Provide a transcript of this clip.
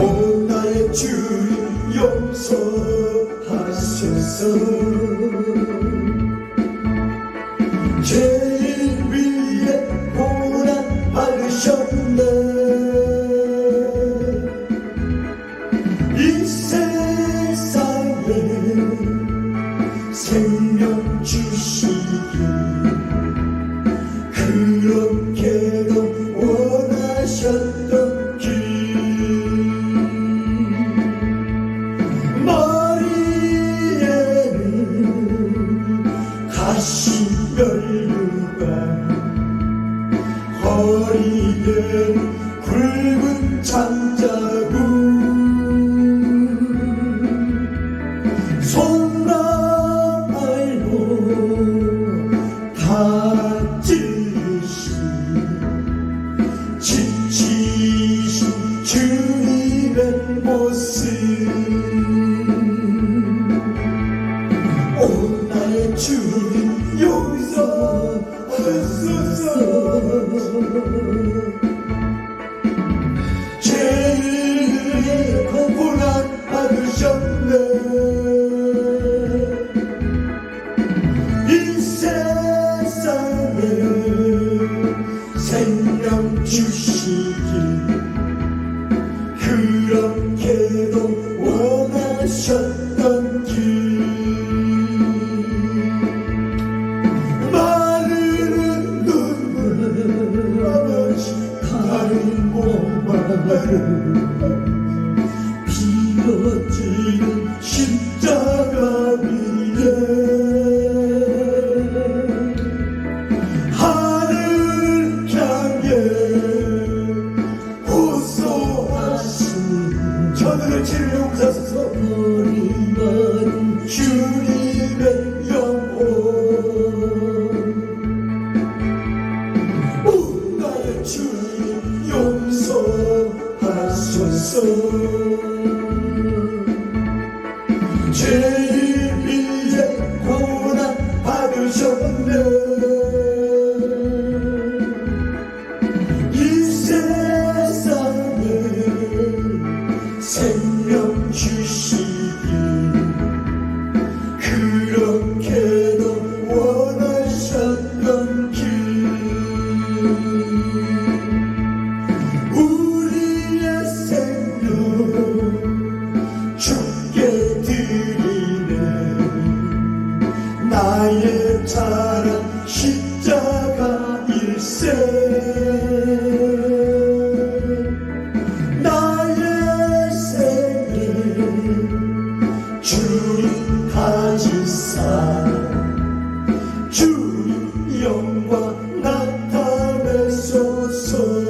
오 나의 주님 용서하소서. 죄 허리에 굵은 장자국 주시길. 그렇게도 원하셨던 길. 마르는 눈물 아버지 다른 비어지는 죄를 용서하소서. 버림받은 주님의 영혼. 오 나의 주님 용서하소서. 죄인 주시기 그렇게도 원하셨던 길. 우리의 생명 주께 드리네. 나의 자랑 십자가 일세. soul.